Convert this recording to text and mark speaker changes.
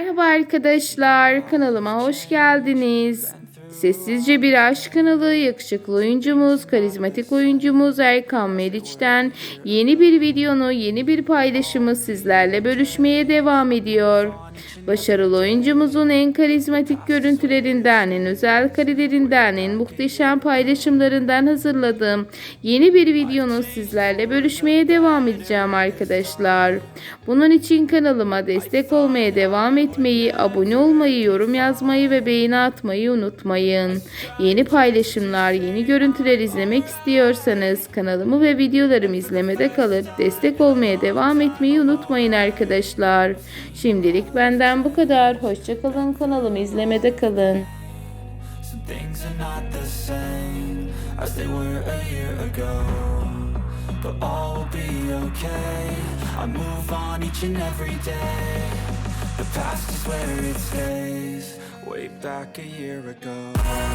Speaker 1: Merhaba arkadaşlar, kanalıma hoş geldiniz. Sessizce Bir Aşk kanalı yakışıklı oyuncumuz, karizmatik oyuncumuz Erkan Meriç'ten yeni bir videonu, yeni bir paylaşımı sizlerle bölüşmeye devam ediyor. Başarılı oyuncumuzun en karizmatik görüntülerinden, en özel karelerinden, en muhteşem paylaşımlarından hazırladığım yeni bir videonu sizlerle bölüşmeye devam edeceğim arkadaşlar. Bunun için kanalıma destek olmaya devam etmeyi, abone olmayı, yorum yazmayı ve beğeni atmayı unutmayın. Yeni paylaşımlar, yeni görüntüler izlemek istiyorsanız kanalımı ve videolarımı izlemede kalıp destek olmaya devam etmeyi unutmayın arkadaşlar. Şimdilik benden bu kadar. Hoşçakalın kanalımı izlemede kalın.
Speaker 2: But all will be okay. I move on each and every day. The past is where it stays. Way back a year ago.